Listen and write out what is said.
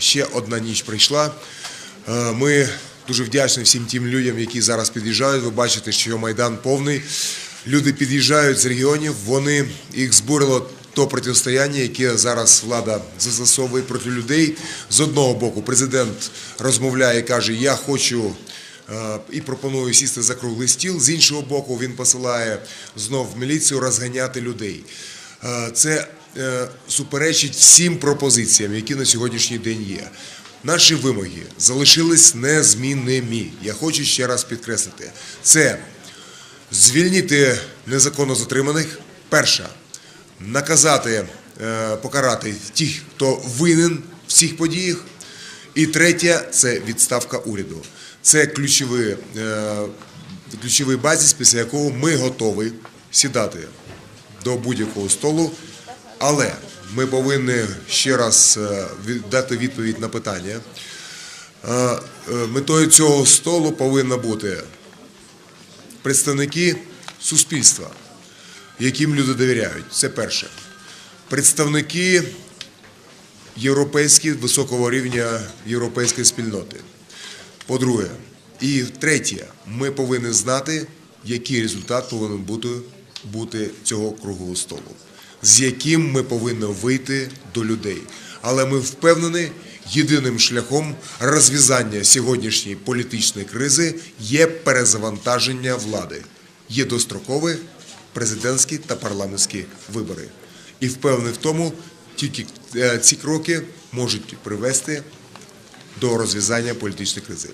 ще одна ніч прийшла. Е, Ми дуже вдячні всім тим людям, які зараз під'їжджають. Ви бачите, що майдан повний. Люди під'їжджають з регіонів. Вони їх збурило то протистояння, яке зараз влада застосовує проти людей. З одного боку, президент розмовляє і каже: Я хочу е, і пропонує сісти за круглий стіл. З іншого боку, він посилає знов в міліцію розганяти людей. Е, Це суперечить всім пропозиціям, які на сьогоднішній день є. Наші вимоги залишились незмінними. Я хочу ще раз підкреслити: це звільнити незаконно затриманих. Перша наказати, е, покарати тих, хто винен в цих подіях. І третє це відставка уряду. Це ключовий, е, ключовий базіс, після якого ми готові сідати до будь-якого столу. Але ми повинні ще раз е, дати відповідь на питання. Е, е, Метою цього столу повинна бути представники суспільства, яким люди довіряють. Це перше. Представники європейські високого рівня європейської спільноти. По-друге, і третє, ми повинні знати, який результат повинен бути, бути цього круглого столу, з яким ми повинні вийти до людей. Але ми впевнені, єдиним шляхом розв'язання сьогоднішньої політичної кризи є перезавантаження влади, є дострокові президентські та парламентські вибори. І впевнений в тому, тільки е, ці кроки можуть привести до розв'язання політичної кризи.